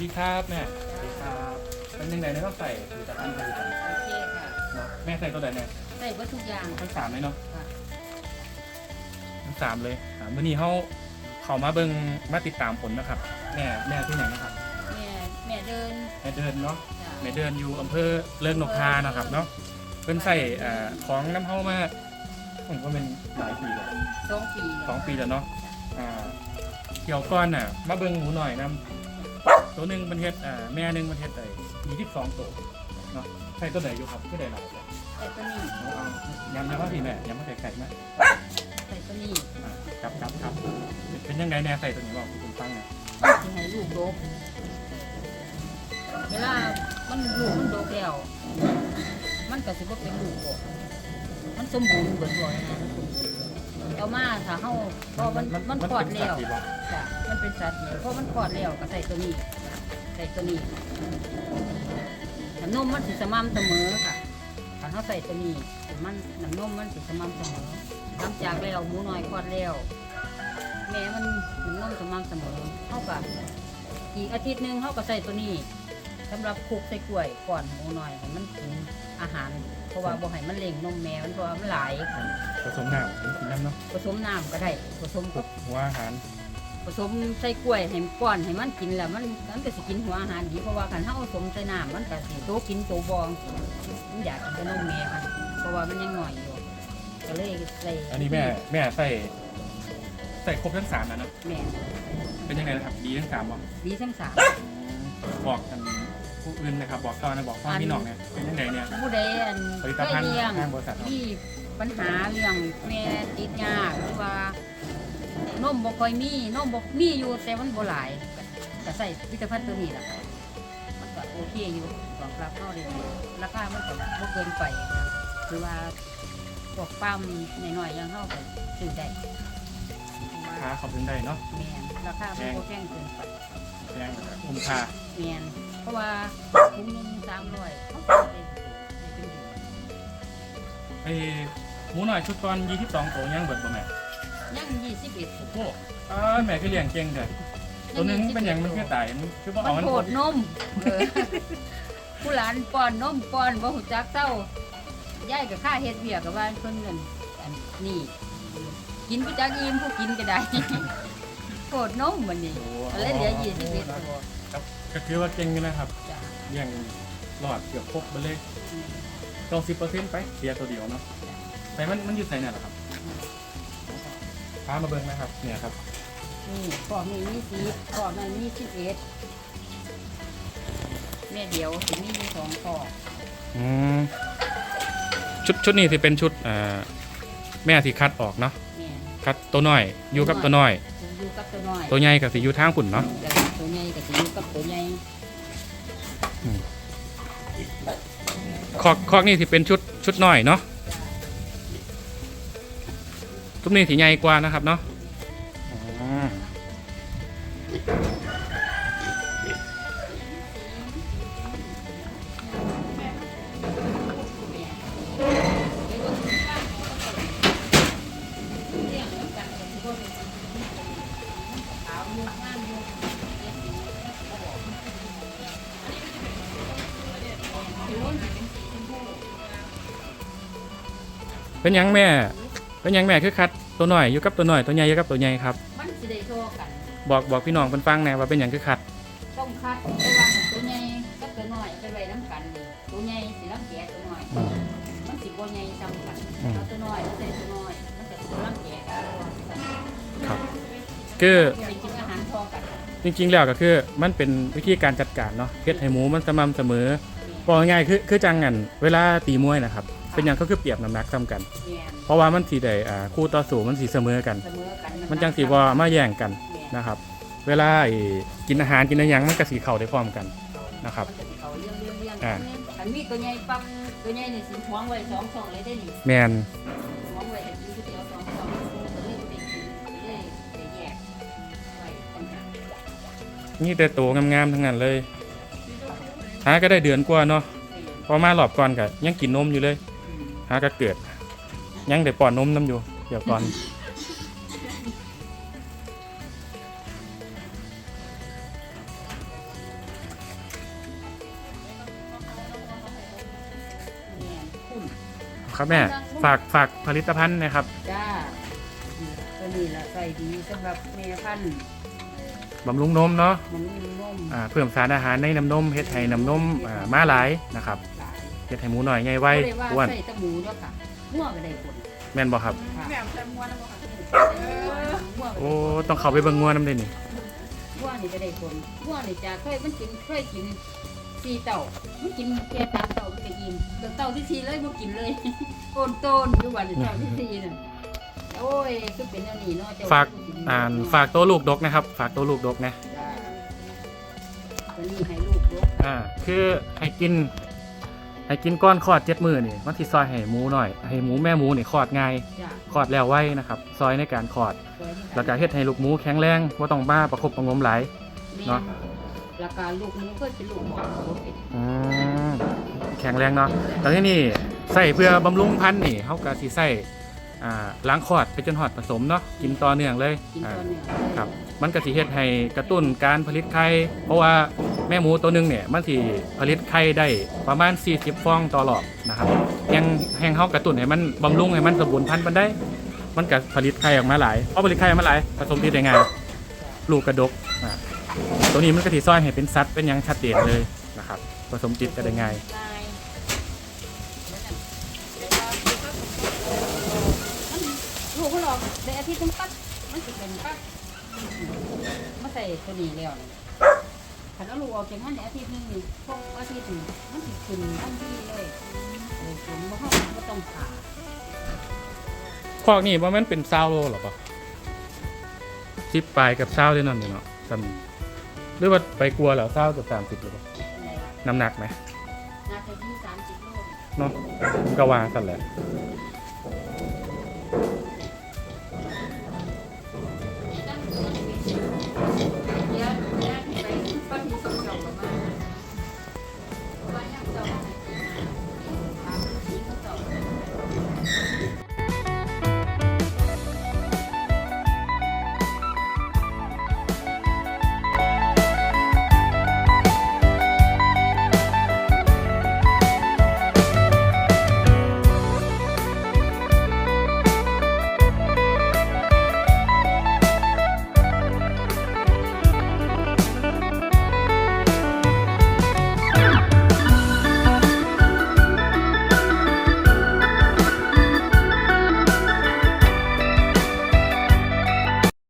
ดีครับแม่สวัสดีครับเป็นยังไงเนี่ยต้องใส่ผลิตภัณฑ์ผลิตภัณฑ์โอเคค่ะ เนาะแม่ใส่ตัวไหนเนี่ยใส่เบิดทุกอย่าง ทั้งสามเลยเนาะค่ะ ทั้งสามเลยอ่ามื่อนี้เขาเขามาเบิ่งมาติดตามผลนะครับ แม่แม่ที่ไหนนะครับแม่แม่เดินแม่เดินเนาะ จ้ะ แม่เดินอยู่อำเภอเลิงนกทานะครับเนาะเพิ่นใส่อ่าของน้ำเฮามาผมก็เป็นหลายปีแล้วสองปีสองปีแล้วเนาะอ่าเกี่ยวก้อนน่ะมาเบิ่งหมูหน่อยนํ ตัวหนึ่งมันเฮ็ดอ่าแม่หนึ่งมันเฮ็ดไอ้ยี่สิบสองตัวเนาะใส่ตัวไหนอยู่ครับก็ได้หลายตัวใส่ตัวนี้เอาเอายำนะว่าพี่แม่ยำมาไก่ๆมาใส่ตัวนี้อ่าครับครับครับเป็นยังไงแน่ใส่ตัวนี้บอกคุณฟังหน่อยสิให้ลูกโดกเวลามันลูกมันโดกแล้วมันก็สิบ่เป็นลูกบ่มันสมบูรณ์เบิดบ่นะมันสมบูรณ์เอามาถ้าเฮาพอมันมันคลอดแล้วเป็นสัตว์ที่บอกจ้ะมันเป็นสัตว์ เลี้ยงเพราะมันคลอดแล้วก็ใส่ตัวนี้ ใส่ตัวนี้น้ำนมมันสิสม่ำเสมอค่ะถ้าเขาใส่ตัวนี้มันน้ำนมมันสิสม่ำเสมอหลังจากแล้วหมูน้อยคลอดแล้วแม่มันน้ำนมสม่ำเสมอเท่ากับอีกอาทิตย์หนึ่งเขาก็ใส่ตัวนี้สำหรับคลุกใส่กล้วยก่อนหมูน้อยให้มันกินอาหาร เพราะว่าบ่ให้มันเล่งนมแม่มันเพราะว่ามันหลายผสมน้ำกินน้ำเนาะผสมน้ำก็ได้ผสมกับหัวอาหาร ผสมใส่กล้วยให้มันก้อนให้มันกินแล้วมันมันก็สิกินหัวอาหารดีเพราะว่าคันเฮาผสมใส่น้ำมันก็สิโตกินโตบองมันอยากกินแต่นมแม่มันเพราะว่ามันยังหน่อยอยู่ก็เลยใส่อันนี้แม่แม่ใส่ใส่ครบทั้งสามแล้วเนอะแม่เป็นยังไงนะครับ ดีทั้งสามบอกดีทั้งสามบอกกันผู้อื่นนะครับ บอกต่อนะบอกพ่อพี่น้องเนี่ยเป็นยังไงเนี่ยผู้ใดอันผลิตเคยภัณฑ์เลี้ยงทางบริษัทเนาะมีปัญหาเรื่องแม่ติดยากหรือว่า นมบ่ค่อยมีนมบ่มีอยู่แต่มันบ่หลายก็ก็ใส่ผลิตภัณฑ์ตัวนี้แหละค่ะมันก็โอเคอยู่สองรับเข้าเลยราคามันก็บ่เกินไปนะคือว่าพวกปั๊มหน่อยๆอยังเข้าไปซื้อได้เพราะค้าว่าเขาถึงได้เนาะแมนราคามันบ่แพงเกินไปแพงคุ้มค่าแมนเพราะว่าถุงหนึงสามร้อยเขาก็ได้ได้เป็นเดือนไอ้หมูหน่อยชุดตอนยี่สิบสองตัวยังเบิดบ่แม่ ยังยี่สิบเอ็ดโอ้โหอ่าแม่ก็เลี้ยงเก่งแต่ตัวหนึงเป็นหยังมันคือตายมันคือว่ามัเอานมันโผดนมเออผู้หลานป้อนนมป้อนบ่หูจักเต้าย่ายกับข้าเฮ็ดเบียกกับว่าเพิ่นนั่นอันนี่ กินผู้จักอิ่มผู้กินก็ได้โผดนมมันนี่ก็เลยเหลือยี่สิบเอ็ดตัวครับก็คือว่าเก่งอยู่นะครับจ้ะเลี้ยงหลอดเกือบครบไปเลยเก้าสิบเปอร์เซ็นต์ไปเสียตัวเดียวเนาะแต่มันมันอยู่ใส่เนี่ยแหละครับ พามาเบิ่งนะครับ เนี่ยครับ นี่พ่อมีมีสีพ่อแม่มีสิบเอ็ดแม่เดียวสิมีอยู่สองพ่ออืมชุดชุดนี้ที่เป็นชุดอ่าแม่ที่คัดออกเนาะ แม่ คัดตัวน้อย อยู่กับตัวน้อย อยู่กับตัวน้อยตัวใหญ่กับสิอยู่ทางขุนเนาะ แล้วตัวใหญ่ก็สิอยู่กับตัวใหญ่คอกคอกนี่ที่เป็นชุดชุดน้อยเนาะ ทุกนี้ที่ใหญ่กว่านะครับเนาะเป็นยังแม่ เป็นหยังแม่คือคัดตัวน้อยอยู่กับตัวน้อยตัวใหญ่อยู่กับตัวใหญ่ครับมันสิได้โทรกัน บอกบอกพี่น้องเพิ่นฟังแหน่ว่าเป็นหยังคือคัดต้องคัดระหว่างตัวใหญ่กับตัวน้อยไปไว้น้ำกันนี่ตัวใหญ่สิรังแกตัวน้อย อืม มันสิบ่ใหญ่ซ้ำกันอืม เอาตัวน้อยมันใส่ตัวน้อยมันจะสิรังแกกันครับคือเป็นกินอาหารพอกันจริงๆแล้วก็คือมันเป็นวิธีการจัดการเนาะเฮ็ดให้หมูมันสม่ำเสมอบอกง่ายๆคือคือจังงันเวลาตีมวยนะครับ เป็นหยังก็คือเปรียบน้ำหนักซ้ำกัน แม่นเพราะว่ามันสีได้อ่าคู่ต่อสู้มันสีเสมอกัน เสมอกันมันจังสีว่ามาแย่งกันแม่นนะครับ เวลาไอ้กินอาหารกินอะไรยังมันก็สีเข้าได้พร้อมกัน นะครับมันจะสิเขาเลี้ยงเลี้ยงเลี้ยงอ่า อันมีตัวใหญ่ปังตัวใหญ่นี่สิหวงไว้สองช่องเลยได้นี่แมนหวงไว้ให้กินก๋วยเตี๋ยวสองช่องก็เลยไปกินก็เลยไปแยกไว้ต่างหากนี่แต่โตวงามๆทั้งนั้นเลยหาก็ได้เดือนกว่าเนาะแม่นพอมารอบก่อนก็ยังกินนมอยู่เลยอืม หาก็เกิด ยังเดี๋ยวป้อนนมน้ำอยู่ เดี๋ยวก่อนครับแม่ฝากฝากผลิตภัณฑ์นะครับ จ้าตันี้ละใส่ดีสำหรับเมพันบำรุงนมเนาะบำรุงนมอ่าเพิ่มสารอาหารในน้ำนมเฮ็ดให้น้ำนมอ่ามาหลายนะครับ เฮ็ดให้หมูหน่อยใหญ่ไวบ่ได้ว่าอ้วนใส่แตะหมูด้วยค่ะมั่วก็ได้ผลแม่นบ่ครับ ค่ะแม่ใส่ม้วนแล้วบ่คะมั่วก็โอ้ได้ผลต้องเข้าไปเบิ่งงัวน้ำได้นี่มั่วนี่ก็ได้ผลมั่วนี่จะเคยมันกินเคยกินสี่เต่ามันกินแค่สามเต่ามันก็อิ่มเดี๋ยวเต่าที่สี่เลยบ่กินเลยโอนโตนอยู่วันนี้เต่าที่สี่น่ะโอ้ยคือเป็นแนวนี้เนาะเจ้ฝากอ่านฝากตัวลูกดกนะครับ ฝากตัวลูกดกนะ จ้าตัวนี้ให้ลูกยกอ่าคือให้กิน ให้กินก้อนคลอดเจ็ดมือนี่มันที่ซอยให้หมูหน่อยให้หมูแม่หมูนี่คลอดง่ายจ้าคลอดแล้วไวนะครับ ซอยในการคลอด สวยที่สุดแล้วก็เฮ็ดให้ลูกหมูแข็งแรงว่าต้องบ้าประคบประหงมหลาย เนาะราคาลูกหมูก็เป็นลูกหมอบ่เป็นอืมแข็งแรงเนาะตอนนี้นี่ใส่เพื่อบำรุงพันธุ์นี่เขาก็สิใส่อ่าล้างคลอดไปจนหอดผสมเนาะกินต่อเนื่องเลยกินอ่า ตอนเนี้ย ครับมันก็สิเฮ็ดให้กระตุ้นการผลิตไข่เพราะว่า แม่หมูตัวหนึงเนี่ยมันสิผลิตไข่ได้ประมาณ 40 ฟองต่อรอบนะครับแห่งแห่งเฮากระตุ้นให้มันบำรุงให้มันสมบูรณ์พันธุ์มันได้ มันก็ผลิตไข่ออกมาหลายพอผลิตไข่ออกมาหลายผสมที่ได้ง่ายลูกกระดกอ่าตัวนี้มันก็สิซอยให้เป็นสัตว์เป็นหยังชัดเจนเลยนะครับผสมจิตก็ได้ง่ายง่ายลูกเขาหลอกในอาทิตย์ต้องปัดมันสิเป็นปัดมาใส่ตัวนี้แล้ว ขันเอาลูกออกจากมันในอาทิตย์หนึงนี่พวกอาทิตย์หนึงมันสิขึ้นทันทีเลยเลยผมว่าเขาไม่ต้องผ่าคอกนี่ว่ามันเป็นซาวโลหรอปะสิบปลายกับซาวด้วยนั่นนี่เนาะจำหรือว่าไปกลัวแล้วซาวกับสามสิบหรือเปล่าอะไรน้ำหนักไหมน่าจะยี่สามสิบโลเนาะผมก็วางกันแหละเ